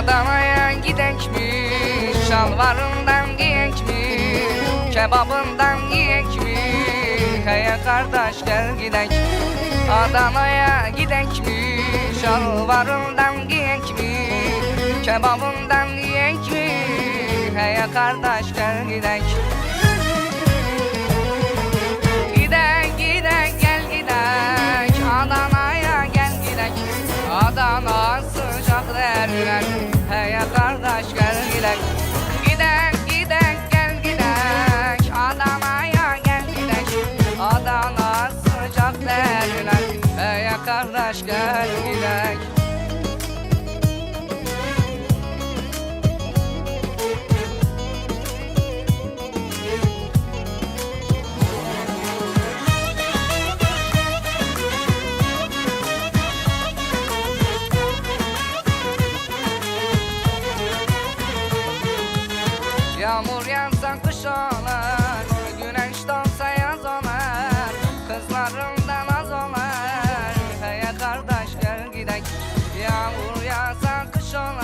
Adana'ya gidek mi? Şalvarından giyek mi? Kebabından yiyek mi? Hey kardeş gel gidek Adana'ya gidek mi? Şalvarından giyek mi? Kebabından yiyek mi? Hey kardeş gel gidek Gidek gidek gel gidek Adana'ya gel gidek Adana sıcak derler gidek Gidek gel gidek Adana'ya gel gidek Adana sıcak derler. Hey kardeş gel gidek Yağmur yansa kış olur Güneş doğsa yaz olur Kızlarımdan az olur. Hey kardeş gel gidek. Yağmur yansa kış olur.